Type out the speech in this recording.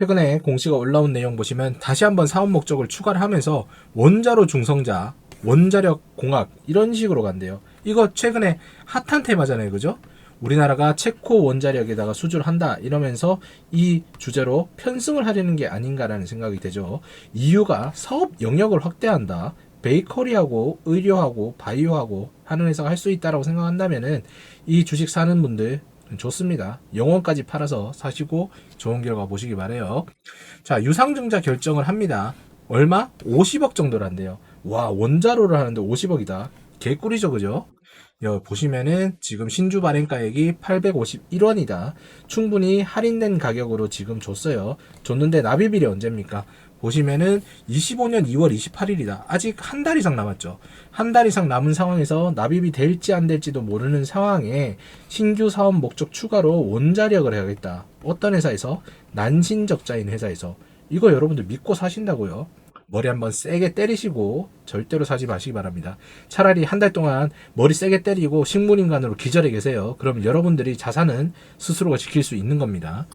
최근에 공시가 올라온 내용 보시면 다시 한번 사업 목적을 추가를 하면서 원자로 중성자, 원자력 공학 이런 식으로 간대요. 이거 최근에 핫한 테마잖아요. 그죠? 우리나라가 체코 원자력에다가 수주를 한다 이러면서 이 주제로 편승을 하려는 게 아닌가라는 생각이 되죠. 이유가 사업 영역을 확대한다. 베이커리하고 의료하고 바이오하고 하는 회사가 할 수 있다라고 생각한다면은 이 주식 사는 분들 좋습니다. 영원까지 팔아서 사시고 좋은 결과 보시기 바래요. 자, 유상증자 결정을 합니다. 얼마? 50억 정도란데요. 와, 원자로를 하는데 50억이다. 개꿀이죠, 그죠? 여 보시면은 지금 신주 발행가액이 851원이다. 충분히 할인된 가격으로 지금 줬어요. 줬는데 납입일이 언제입니까? 보시면은 25년 2월 28일이다. 아직 한 달 이상 남았죠. 한 달 이상 남은 상황에서 납입이 될지 안 될지도 모르는 상황에 신규 사업 목적 추가로 원자력을 해야겠다. 어떤 회사에서? 난신적자인 회사에서. 이거 여러분들 믿고 사신다고요. 머리 한번 세게 때리시고 절대로 사지 마시기 바랍니다. 차라리 한 달 동안 머리 세게 때리고 식물인간으로 기절해 계세요. 그럼 여러분들이 자산은 스스로가 지킬 수 있는 겁니다.